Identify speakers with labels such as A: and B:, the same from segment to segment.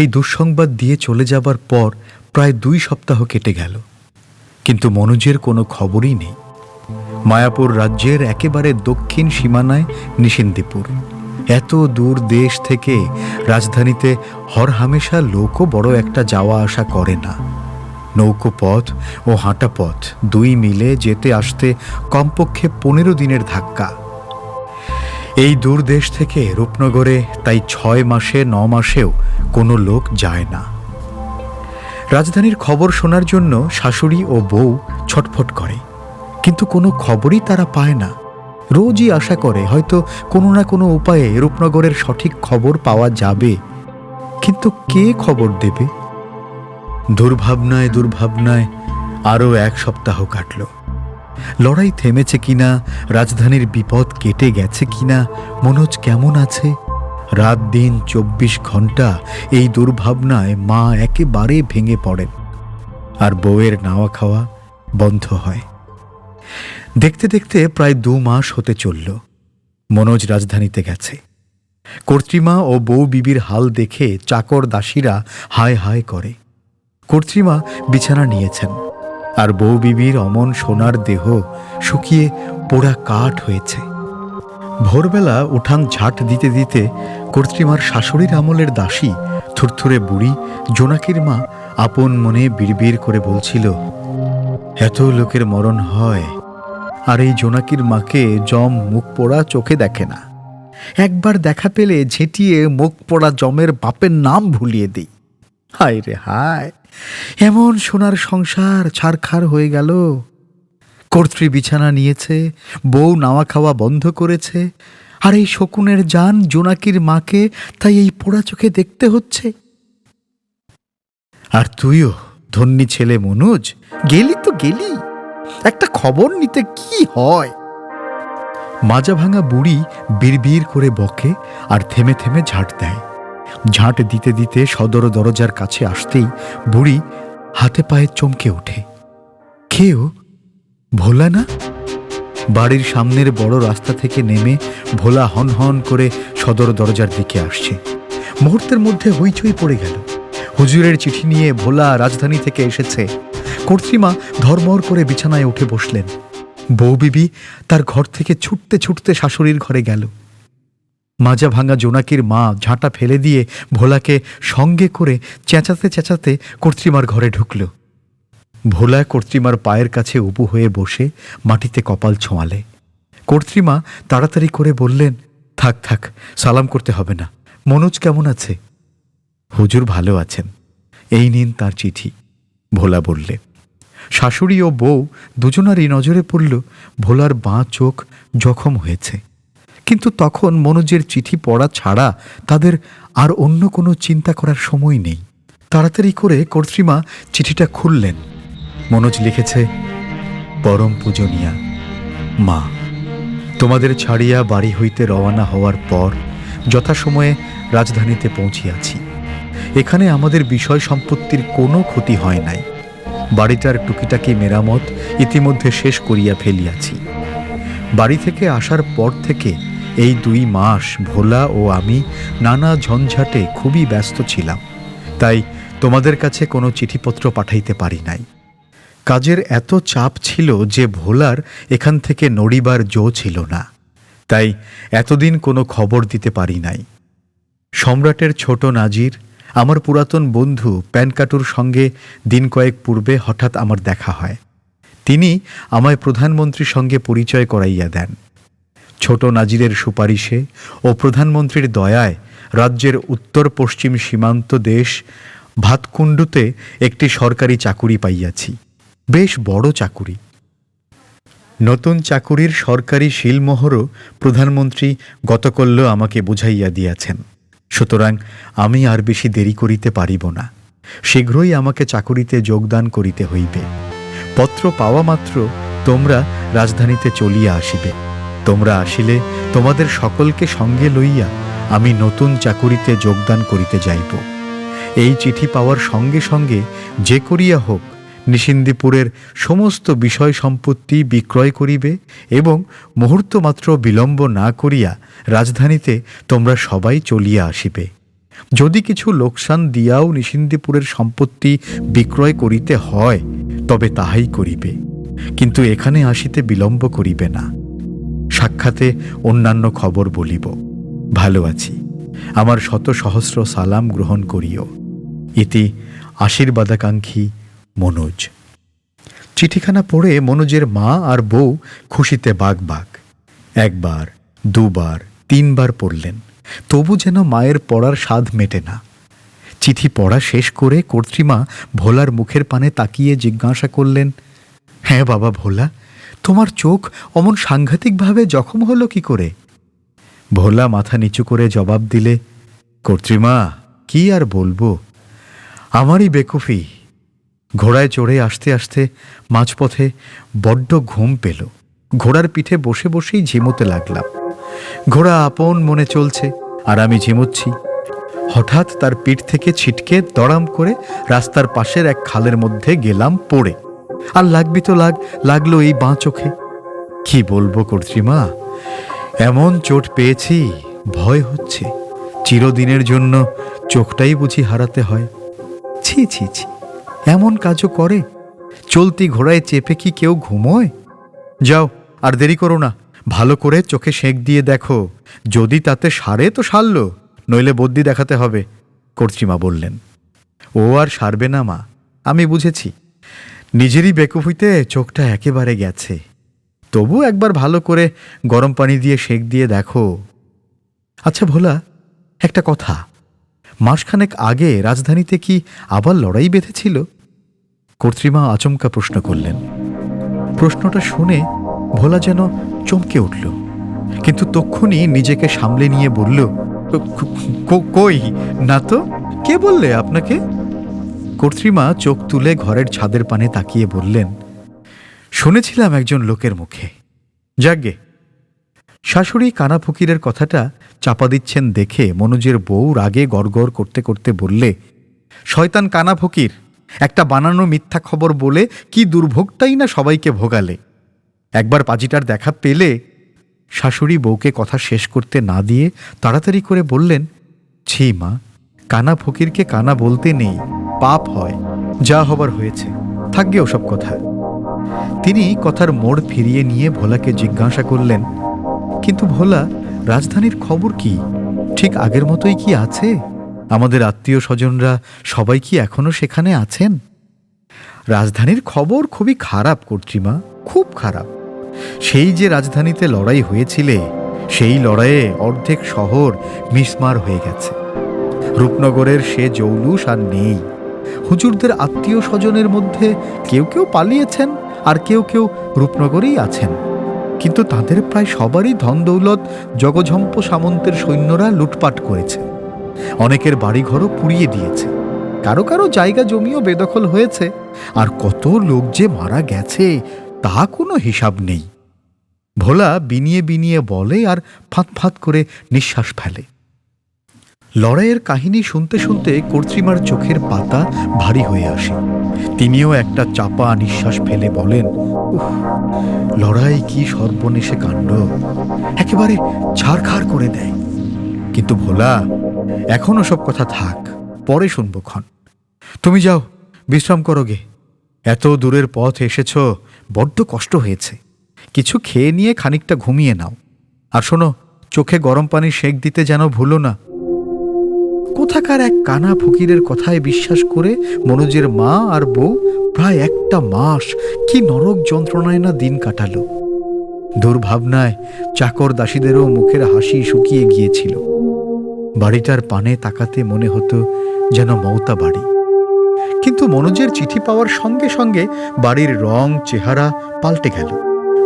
A: সেই দুঃসংবাদ দিয়ে চলে যাবার পর প্রায় দুই সপ্তাহ কেটে গেল। কিন্তু মনোজের কোনো খবরই নেই। মায়াপুর রাজ্যের একেবারে দক্ষিণ সীমানায় নিশিন্দিপুর। এত দূর দেশ থেকে রাজধানীতে হরহামেশা লোকও বড় একটা যাওয়া আসা করে না। নৌকো পথ ও হাঁটা পথ দুই মিলে যেতে আসতে কমপক্ষে পনেরো দিনের ধাক্কা। এই দূর দেশ থেকে রূপনগরে তাই ছয় মাসে, ন মাসেও কোনো লোক যায় না। রাজধানীর খবর শোনার জন্য শাশুড়ি ও বউ ছটফট করে। কিন্তু কোনো খবরই তারা পায় না। রোজই আশা করে হয়তো কোনো না কোনো উপায়ে রূপনগরের সঠিক খবর পাওয়া যাবে। কিন্তু কে খবর দেবে? দুর্ভাবনায় দুর্ভাবনায় আরও এক সপ্তাহ কাটল। লড়াই থেমেছে কিনা? রাজধানীর বিপদ কেটে গেছে কিনা? মনোজ কেমন আছে? রাত দিন চব্বিশ ঘণ্টা এই দুর্ভাবনায় মা একেবারে ভেঙে পড়েন আর বউয়ের নাওয়া খাওয়া বন্ধ হয়। দেখতে দেখতে প্রায় দু মাস হতে চলল। মনোজ রাজধানীতে গেছে। কর্ত্রিমা ও বউ বিবির হাল দেখে চাকর দাসীরা হায় হায় করে। কর্ত্রিমা বিছানা নিয়েছেন আর বউ বিবির অমন সোনার দেহ শুকিয়ে পোড়া কাঠ হয়েছে। ভোরবেলা উঠান ঝাঁট দিতে দিতে কর্ত্রিমার শাশুড়ির আমলের দাসী, থুরথুরে বুড়ি জোনাকির মা আপন মনে বিড়বিড় করে বলছিল, এত লোকের মরণ হয়, আর এই জোনাকির মাকে জম মুখ পোড়া চোখে দেখে না। একবার দেখা পেলে ঝেঁটিয়ে মুখ পোড়া জমের বাপের নাম ভুলিয়ে দিই। হায় রে হায়, এমন সোনার সংসার ছারখার হয়ে গেল। কর্ত্রী বিছানা নিয়েছে, বউ নাওয়া খাওয়া বন্ধ করেছে, আর এই শকুনের যান জোনাকির মাকে তাই এই পোড়া চোখে দেখতে হচ্ছে। আর তুইও ধন্যী ছেলে মনোজ, গেলি তো গেলি, একটা খবর নিতে কি হয়? মাজা ভাঙা বুড়ি বিড়বিড় করে বকে আর থেমে থেমে ঝাঁট দেয়। ঝাঁট দিতে দিতে সদর দরজার কাছে আসতেই বুড়ি হাতে পায়ে চমকে ওঠে। খেয়েও ভোলা না বাড়ির সামনের বড় রাস্তা থেকে নেমে ভোলা হন হন করে সদর দরজার দিকে আসছে। মুহূর্তের মধ্যে হইচই পড়ে গেল। হুজুরের চিঠি নিয়ে ভোলা রাজধানী থেকে এসেছে। কর্ত্রিমা ধর্মর করে বিছানায় উঠে বসলেন। বউ বিবি তার ঘর থেকে ছুটতে ছুটতে শাশুড়ির ঘরে গেল। মাজা ভাঙা জোনাকির মা ঝাঁটা ফেলে দিয়ে ভোলাকে সঙ্গে করে চেঁচাতে চেঁচাতে কর্ত্রিমার ঘরে ঢুকল। ভোলা কর্ত্রিমার পায়ের কাছে উপু হয়ে বসে মাটিতে কপাল ছোঁয়ালে। কর্ত্রিমা তাড়াতাড়ি করে বললেন, থাক থাক, সালাম করতে হবে না। মনোজ কেমন আছে? হুজুর ভালো আছেন। এই নিন তার চিঠি। ভোলা বললে। শাশুড়ি ও বউ দুজনারই নজরে পড়ল, ভোলার বাঁ চোখ জখম হয়েছে। কিন্তু তখন মনোজের চিঠি পড়া ছাড়া তাদের আর অন্য কোনো চিন্তা করার সময় নেই। তাড়াতাড়ি করে কর্ত্রিমা চিঠিটা খুললেন। মনোজ লিখেছে, পরম পূজনীয়া, মা, তোমাদের ছাড়িয়া বাড়ি হইতে রওয়ানা হওয়ার পর যথাসময়ে রাজধানীতে পৌঁছিয়াছি। এখানে আমাদের বিষয় সম্পত্তির কোনো ক্ষতি হয় নাই। বাড়িটার টুকিটাকি মেরামত ইতিমধ্যে শেষ করিয়া ফেলিয়াছি। বাড়ি থেকে আসার পর থেকে এই দুই মাস ভোলা ও আমি নানা ঝঞ্ঝাটে খুবই ব্যস্ত ছিলাম। তাই তোমাদের কাছে কোনো চিঠিপত্র পাঠাইতে পারি নাই। কাজের এত চাপ ছিল যে ভোলার এখান থেকে নড়িবার জো ছিল না। তাই এতদিন কোনো খবর দিতে পারি নাই। সম্রাটের ছোট নাজির, আমার পুরাতন বন্ধু প্যানকাটুর সঙ্গে দিন কয়েক পূর্বে হঠাৎ আমার দেখা হয়। তিনি আমায় প্রধানমন্ত্রীর সঙ্গে পরিচয় করাইয়া দেন। ছোট নাজিরের সুপারিশে ও প্রধানমন্ত্রীর দয়ায় রাজ্যের উত্তর পশ্চিম সীমান্ত দেশ ভাতকুণ্ডুতে একটি সরকারি চাকুরি পাইয়াছি। বেশ বড় চাকুরি। নতুন চাকুরির সরকারি শিলমোহরও প্রধানমন্ত্রী গতকল্য আমাকে বুঝাইয়া দিয়াছেন। সুতরাং আমি আর বেশি দেরি করিতে পারিব না। শীঘ্রই আমাকে চাকুরিতে যোগদান করিতে হইবে। পত্র পাওয়া মাত্র তোমরা রাজধানীতে চলিয়া আসিবে। তোমরা আসিলে তোমাদের সকলকে সঙ্গে লইয়া আমি নতুন চাকুরিতে যোগদান করিতে যাইব। এই চিঠি পাওয়ার সঙ্গে সঙ্গে যে করিয়া হোক নিশিন্দিপুরের সমস্ত বিষয় সম্পত্তি বিক্রয় করিবে এবং মুহূর্ত মাত্র বিলম্ব না করিয়া রাজধানীতে তোমরা সবাই চলিয়া আসিবে। যদি কিছু লোকসান দিয়াও নিশিন্দিপুরের সম্পত্তি বিক্রয় করিতে হয়, তবে তাহাই করিবে। কিন্তু এখানে আসিতে বিলম্ব করিবে না। সাক্ষাতে অন্যান্য খবর বলিব, ভালো আছি। আমার শত সহস্র সালাম গ্রহণ করিও। ইতি আশীর্বাদাকাঙ্ক্ষী মনোজ। চিঠিখানা পড়ে মনোজের মা আর বউ খুশিতে বাঘ বাঘ। একবার, দুবার, তিনবার পড়লেন। তবু যেন মায়ের পড়ার স্বাদ মেটে না। চিঠি পড়া শেষ করে কর্ত্রীমা ভোলার মুখের পানে তাকিয়ে জিজ্ঞাসা করলেন হ্যাঁ বাবা ভোলা, তোমার চোখ অমন সাংঘাতিকভাবে জখম হলো কি করে? ভোলা মাথা নিচু করে জবাব দিলে, কর্ত্রীমা, কি আর বলব? আমারই বেকুফি। ঘোড়ায় চড়ে আসতে আসতে মাঝপথে বড্ড ঘুম পেল। ঘোড়ার পিঠে বসে বসেই ঝিমোতে লাগলাম। ঘোড়া আপন মনে চলছে, আর আমি ঝিমুচ্ছি। হঠাৎ তার পিঠ থেকে ছিটকে দড়াম করে রাস্তার পাশের এক খালের মধ্যে গেলাম পড়ে। আর লাগবি তো লাগ, লাগল এই বাঁ চোখে। কি বলব কর্ত্রীমা? এমন চোট পেয়েছি, ভয় হচ্ছে। চিরদিনের জন্য চোখটাই বুঝি হারাতে হয়। ছি ছি ছি। এমন কাজও করে? চলতি ঘোড়ায় চেপে কি কেউ ঘুমোয়? যাও, আর দেরি করো না। ভালো করে চোখে সেঁক দিয়ে দেখো। যদি তাতে সারে তো সারল, নইলে বদ্যি দেখাতে হবে কর্ত্রীমা বললেন। ও আর সারবে না, মা। আমি বুঝেছি। নিজেরই বেকুফিতে চোখটা একেবারে গেছে। তবু একবার ভালো করে গরম পানি দিয়ে সেঁক দিয়ে দেখো। আচ্ছা ভোলা, একটা কথা। মাসখানেক আগে রাজধানীতে কি আবার লড়াই বেঁধেছিল? কর্ত্রীমা আচমকা প্রশ্ন করলেন। প্রশ্নটা শুনে ভোলা যেন চমকে উঠল। কিন্তু তক্ষুনি নিজেকে সামলে নিয়ে বলল, "ক- ক- কই? না তো? কে বললে আপনাকে? কর্ত্রীমা চোখ তুলে ঘরের ছাদের পানে তাকিয়ে বললেন, শুনেছিলাম একজন লোকের মুখে। যাগ্গে শাশুড়ি কানা ফকিরের কথাটা চাপা দিচ্ছেন দেখে মনোজের বউ রাগে গড়গড় করতে করতে বললে, শয়তান কানা ফকির, একটা বানানো মিথ্যা খবর বলে কি দুর্ভোগটাই না সবাইকে ভোগালে? একবার পাজিটার দেখা পেলে শাশুড়ি বউকে কথা শেষ করতে না দিয়ে তাড়াতাড়ি করে বললেন, ছি মা, কানা ফকিরকে কানা বলতে নেই, পাপ হয়, যা হবার হয়েছে, থাকবে ওসব কথা। তিনি কথার মোড় ফিরিয়ে নিয়ে ভোলাকে জিজ্ঞাসা করলেন, কিন্তু ভোলা রাজধানীর খবর কি? ঠিক আগের মতোই কি আছে? আমাদের আত্মীয় স্বজনরা সবাই কি এখনও সেখানে আছেন? রাজধানীর খবর খুবই খারাপ, কর্ত্রীমা, খুব খারাপ। সেই যে রাজধানীতে লড়াই হয়েছিলে, সেই লড়াইয়ে অর্ধেক শহর মিসমার হয়ে গেছে। রূপনগরের সে জৌলুস আর নেই। হুজুরদের আত্মীয় স্বজনের মধ্যে কেউ কেউ পালিয়েছেন, আর কেউ কেউ রূপনগরেই আছেন। কিন্তু তাদের প্রায় সবারই ধন দৌলত জগঝম্প সামন্তের সৈন্যরা লুটপাট করেছে। অনেকের বাড়িঘরও পুড়িয়ে দিয়েছে। কারও কারও জায়গা জমিও বেদখল হয়েছে। আর কত লোক যে মারা গেছে, তা কোনো হিসাব নেই। ভোলা বিনিয়ে বিনিয়ে বলে আর ফাঁত ফাঁত করে নিঃশ্বাস ফেলে। লড়াইয়ের কাহিনী শুনতে শুনতে কর্ত্রিমার চোখের পাতা ভারী হয়ে আসে। তিনিও একটা চাপা নিঃশ্বাস ফেলে বলেন লড়াই কি সর্বনেশে কাণ্ড? একেবারে ছাড়খাড় করে দেয়। কিন্তু ভোলা এখনও সব কথা থাক, পরে শুনব ক্ষণ। তুমি যাও, বিশ্রাম করো গে। এত দূরের পথ এসেছ, বড্ড কষ্ট হয়েছে। কিছু খেয়ে নিয়ে খানিকটা ঘুমিয়ে নাও। আর শোনো, চোখে গরম পানি সেঁক দিতে যেন ভুলো না। কোথাকার এক কানা ফকিরের কথায় বিশ্বাস করে মনোজের মা আর বউ প্রায় একটা মাস কি নরক যন্ত্রণায় না দিন কাটালো। দুর্ভাবনায় চাকর দাসীদেরও মুখের হাসি শুকিয়ে গিয়েছিল। বাড়িটার পানে তাকাতে মনে হতো যেন মৌতা বাড়ি। কিন্তু মনোজের চিঠি পাওয়ার সঙ্গে সঙ্গে বাড়ির রং, চেহারা পাল্টে গেল।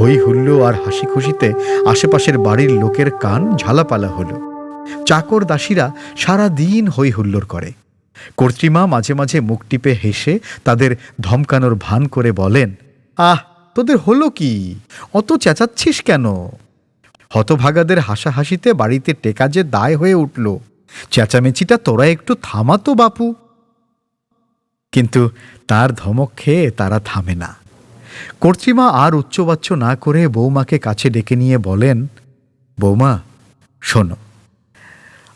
A: হই হুল্লো আর হাসি খুশিতে আশেপাশের বাড়ির লোকের কান ঝালাপালা হলো। চাকর দাসীরা সারা দিন হই হুল্লোড় করে। কর্ত্রীমা মাঝে মাঝে মুখ টিপে হেসে তাদের ধমকানোর ভান করে বলেন, আহ, তোদের হলো কি? অত চেঁচাচ্ছিস কেন? হতভাগাদের হাসাহাসিতে বাড়িতে টেকা যে দায় হয়ে উঠল, চেঁচামেচিটা তোরা একটু থামাতো বাপু। কিন্তু তার ধমক খেয়ে তারা থামে না। কর্ত্রীমা আর উচ্চবাচ্য না করে বৌমাকে কাছে ডেকে নিয়ে বলেন, বৌমা, শোনো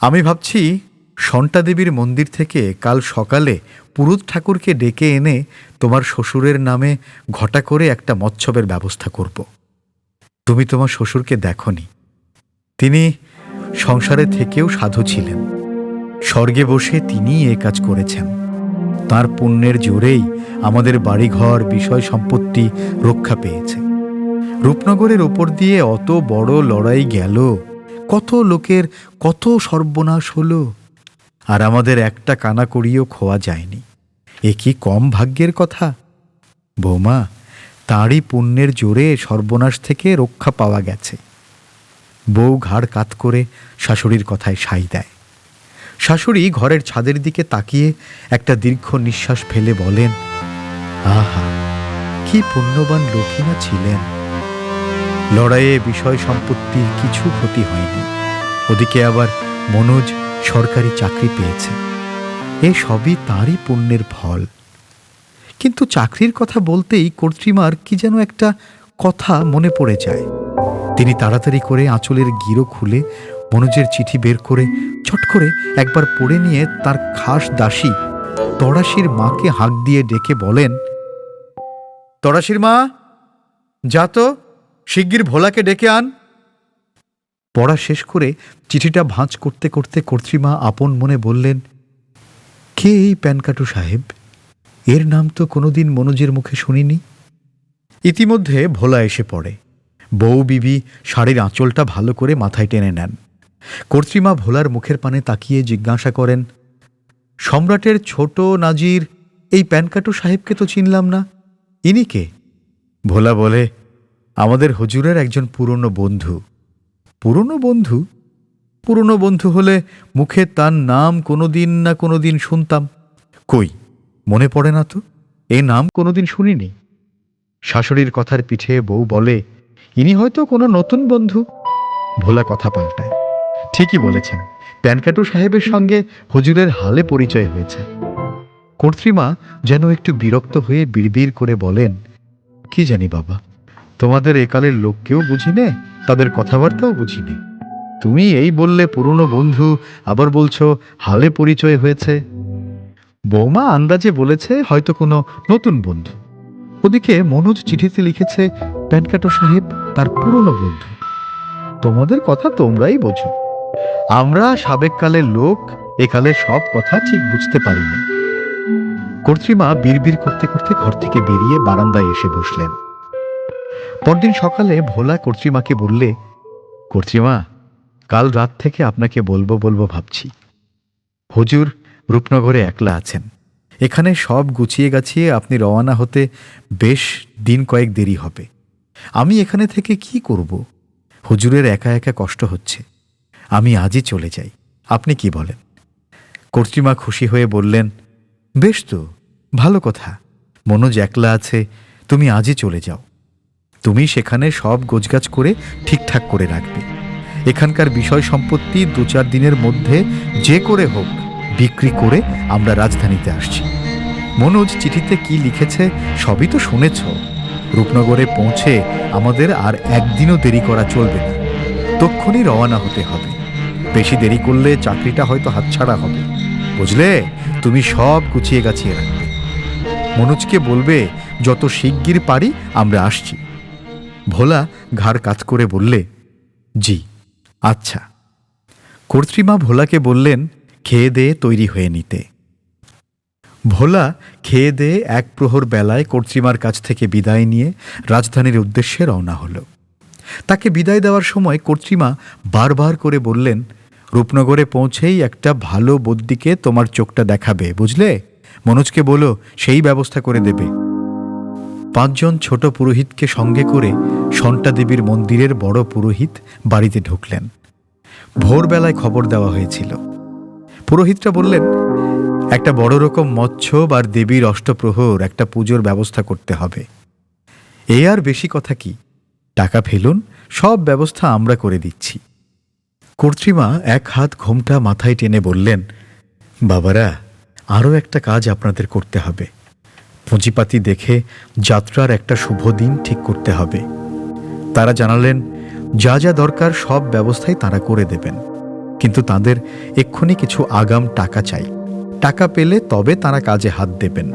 A: আমি ভাবছি সন্টা দেবীর মন্দির থেকে কাল সকালে পুরুত ঠাকুরকে ডেকে এনে তোমার শ্বশুরের নামে ঘটা করে একটা মৎসবের ব্যবস্থা করব। তুমি তোমার শ্বশুরকে দেখনি। তিনি সংসারে থেকেও সাধু ছিলেন। স্বর্গে বসে তিনিই এ কাজ করেছেন। তার পুণ্যের জোরেই আমাদের বাড়িঘর, বিষয় সম্পত্তি রক্ষা পেয়েছে। রূপনগরের ওপর দিয়ে অত বড় লড়াই গেল কত লোকের কত সর্বনাশ হলো। আর আমাদের একটা কানা করিও খোয়া যায়নি। এ কি কম ভাগ্যের কথা? বৌমা, তাঁরই পুণ্যের জোরে সর্বনাশ থেকে রক্ষা পাওয়া গেছে। বউ ঘাড় কাত করে শাশুড়ির কথায় সাই দেয়। শাশুড়ি ঘরের ছাদের দিকে তাকিয়ে একটা দীর্ঘ নিঃশ্বাস ফেলে বলেন, আহা, কি পুণ্যবান লক্ষ্মীনা ছিলেন। লড়াইয়ে বিষয় সম্পত্তির কিছু ক্ষতি হয়নি। ওদিকে আবার মনোজ সরকারি চাকরি পেয়েছে। এ সবই তাঁরই পুণ্যের ফল। কিন্তু চাকরির কথা বলতেই কর্ত্রীমার কি যেন একটা কথা মনে পড়ে যায়। তিনি তাড়াতাড়ি করে আঁচলের গিরো খুলে মনোজের চিঠি বের করে চট করে একবার পড়ে নিয়ে তার খাস দাসী তড়াশির মাকে হাঁক দিয়ে ডেকে বলেন তড়াশির মা, যা তো। শিগগির ভোলাকে ডেকে আন। পড়া শেষ করে চিঠিটা ভাঁজ করতে করতে কর্ত্রীমা আপন মনে বললেন কে এই প্যানকাটু সাহেব? এর নাম তো কোনোদিন মনোজের মুখে শুনিনি? ইতিমধ্যে ভোলা এসে পড়ে। বউ বিবি শাড়ির আঁচলটা ভালো করে মাথায় টেনে নেন। কর্ত্রীমা ভোলার মুখের পানে তাকিয়ে জিজ্ঞাসা করেন সম্রাটের ছোট নাজির এই প্যানকাটু সাহেবকে তো চিনলাম না। ইনি কে? ভোলা বলে আমাদের হজুরের একজন পুরনো বন্ধু। পুরনো বন্ধু? পুরনো বন্ধু হলে মুখে তার নাম কোনোদিন না কোনোদিন শুনতাম। কই, মনে পড়ে না তো? এ নাম কোনোদিন শুনিনি। শাশুড়ির কথার পিঠে বউ বলে, ইনি হয়তো কোনো নতুন বন্ধু? ভোলা কথা পাল্টায়। ঠিকই বলেছেন, প্যানকাটু সাহেবের সঙ্গে হজুরের হালে পরিচয় হয়েছে। কর্ত্রীমা যেন একটু বিরক্ত হয়ে বিড়বিড় করে বলেন, কি জানি বাবা তোমাদের একালের লোককেও বুঝি নে তাদের কথাবার্তাও বুঝি নে তুমি এই বললে পুরনো বন্ধু, আবার বলছো হালে পরিচয় হয়েছে। বৌমা আন্দাজে বলেছে হয়তো কোনো নতুন বন্ধু। ওদিকে মনোজ চিঠিতে লিখেছে, প্যানকাটো সাহেব, তার পুরনো বন্ধু। তোমাদের কথা তোমরাই বোঝো। আমরা সাবেককালের লোক, একালের সব কথা ঠিক বুঝতে পারিনি। কর্ত্রীমা বিড়বিড় করতে করতে ঘর থেকে বেরিয়ে বারান্দায় এসে বসলেন। পরদিন সকালে ভোলা কর্ত্রীমাকে বললে কর্ত্রীমা কাল রাত থেকে আপনাকে বলব বলব ভাবছি। হুজুর রূপনগরে একলা আছেন। এখানে সব গুছিয়ে গাছিয়ে আপনি রওনা হতে বেশ দিন কয়েক দেরি হবে। আমি এখানে থেকে কি করব? হুজুরের একা একা কষ্ট হচ্ছে। আমি আজই চলে যাই। আপনি কি বলেন? কর্ত্রীমা খুশি হয়ে বললেন, বেশ তো, ভালো কথা। মনোজ একলা আছে, তুমি আজই চলে যাও। তুমি সেখানে সব গোছগাছ করে ঠিকঠাক করে রাখবে। এখানকার বিষয় সম্পত্তি দু চার দিনের মধ্যে যে করে হোক, বিক্রি করে আমরা রাজধানীতে আসছি। মনোজ চিঠিতে কি লিখেছে সবই তো শুনেছ। রূপনগরে পৌঁছে আমাদের আর একদিনও দেরি করা চলবে না। তক্ষুনি রওনা হতে হবে। বেশি দেরি করলে চাকরিটা হয়তো হাতছাড়া হবে। বুঝলে? তুমি সব গুছিয়ে গাছিয়ে রাখবে। মনোজকে বলবে, যত শিগগির পারি আমরা আসছি। ভোলা ঘাড় কাজ করে বললে, জি আচ্ছা। কর্ত্রীমা ভোলাকে বললেন, খেয়ে দেয়ে তৈরি হয়ে নিতে। ভোলা খেয়ে দেয়ে এক প্রহর বেলায় কর্ত্রীমার কাছ থেকে বিদায় নিয়ে রাজধানীর উদ্দেশ্যে রওনা হলো। তাকে বিদায় দেওয়ার সময় কর্ত্রীমা বারবার করে বললেন, রূপনগরে পৌঁছেই একটা ভালো বদ্যিকে তোমার চোখটা দেখাবে, বুঝলে? মনোজকে বলো, সেই ব্যবস্থা করে দেবে। পাঁচজন ছোট পুরোহিতকে সঙ্গে করে দেবীর মন্দিরের বড় পুরোহিত বাড়িতে ঢুকলেন। ভোরবেলায় খবর দেওয়া হয়েছিল। পুরোহিতরা বললেন, একটা বড় রকম মৎস্য আর দেবীর অষ্টপ্রহর একটা পুজোর ব্যবস্থা করতে হবে। এ আর বেশি কথা কি? টাকা ফেলুন, সব ব্যবস্থা আমরা করে দিচ্ছি। কর্ত্রীমা এক হাত ঘোমটা মাথায় টেনে বললেন, বাবারা, আরও একটা কাজ আপনাদের করতে হবে। পুঁজিপাতি দেখে যাত্রার একটা শুভ দিন ঠিক করতে হবে। তারা জানালেন, যা যা দরকার সব ব্যবস্থাই তারা করে দেবেন। কিন্তু তাদের এক্ষুনি কিছু আগাম টাকা চাই। টাকা পেলে তবে তারা কাজে হাত দেবেন।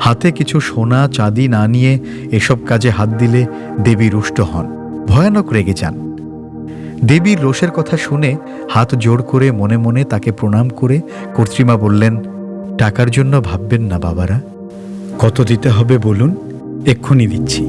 A: হাতে কিছু সোনা, চাঁদি না নিয়ে এসব কাজে হাত দিলে দেবী রুষ্ট হন। ভয়ানক রেগে যান। দেবীর রোষের কথা শুনে হাত জোর করে মনে মনে তাকে প্রণাম করে কর্ত্রিমা বললেন, টাকার জন্য ভাববেন না বাবারা। কত দিতে হবে বলুন? এক্ষুনি দিচ্ছি।